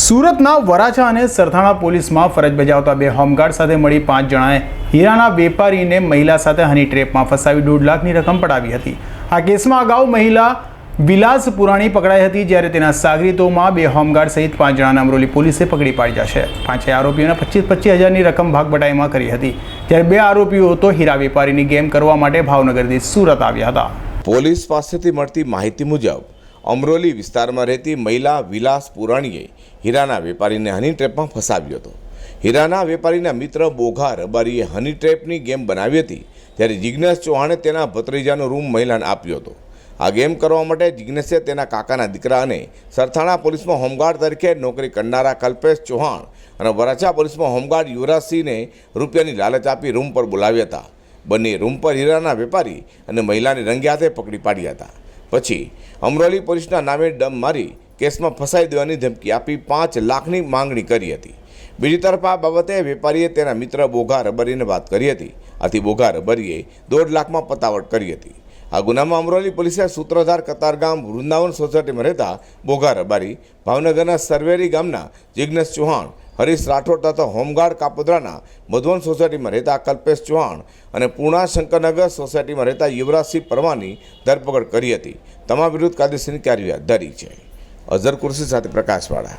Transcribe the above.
સુરતના વરાછા અને સરથાણા પોલીસમાં ફરજ બજાવતા બે હોમગાર્ડ સાથે મળી પાંચ જણાએ હીરાના વેપારીને મહિલા સાથે હની ટ્રેપમાં ફસાવી દોઢ લાખની રકમ પડાવી હતી. આ કેસમાં અગાઉ મહિલા વિલાસ પુરાણી પકડાઈ હતી, જ્યારે તેના સાગરીતોમાં બે હોમગાર્ડ સહિત પાંચ જણાને અમરોલી પોલીસે પકડી પાડી છે. પાંચે આરોપીઓને પચીસ પચીસ હજારની રકમ ભાગબટાઈમાં કરી હતી. જ્યારે બે આરોપીઓ તો હીરા વેપારીની ગેમ કરવા માટે ભાવનગરથી સુરત આવ્યા હતા. પોલીસ પાસેથી મળતી માહિતી મુજબ અમરોલી વિસ્તારમાં રહેતી મહિલા વિલાસ પુરાણીએ હીરાના વેપારીને હની ટ્રેપમાં ફસાવ્યો હતો. હીરાના વેપારીના મિત્ર બોઘા રબારીએ હની ટ્રેપની ગેમ બનાવી હતી, ત્યારે જિજ્ઞેશ ચૌહાણે તેના ભત્રીજાનો રૂમ મહિલાને આપ્યો હતો. આ ગેમ કરવા માટે જિજ્ઞેશે તેના કાકાના દીકરા અને સરથાણા પોલીસમાં હોમગાર્ડ તરીકે નોકરી કરનારા કલ્પેશ ચૌહાણ અને વરાછા પોલીસમાં હોમગાર્ડ યુવરાજસિંહને રૂપિયાની લાલચ આપી રૂમ પર બોલાવ્યા હતા. બંને રૂમ પર હીરાના વેપારી અને મહિલાને રંગે હાથે પકડી પાડ્યા હતા. પછી અમરોલી પોલીસના નામે ડમ મારી કેસમાં ફસાઈ દેવાની ધમકી આપી પાંચ લાખની માંગણી કરી હતી. બીજી તરફ આ બાબતે વેપારીએ તેના મિત્ર બોઘા રબરીને વાત કરી હતી. આથી બોઘા રબરીએ દોઢ લાખમાં પતાવટ કરી હતી. આ ગુનામાં અમરોલી પોલીસે સૂત્રધાર કતારગામ વૃંદાવન સોસાયટીમાં રહેતા બોઘા રબારી ભાવનગરના સરવેરી ગામના જિજ્ઞેશ ચૌહાણ હરીશ રાઠોડ તથા હોમગાર્ડ કાપોદ્રાના મધુવન સોસાયટીમાં રહેતા કલ્પેશ ચૌહાણ અને પૂર્ણા શંકરનગર સોસાયટીમાં રહેતા યુવરાજસિંહ પરમાની ધરપકડ કરી હતી. તમામ વિરુદ્ધ કાયદેસરની કાર્યવાહી ધરી છે. અઝર કુર્સી સાથે પ્રકાશવાળા.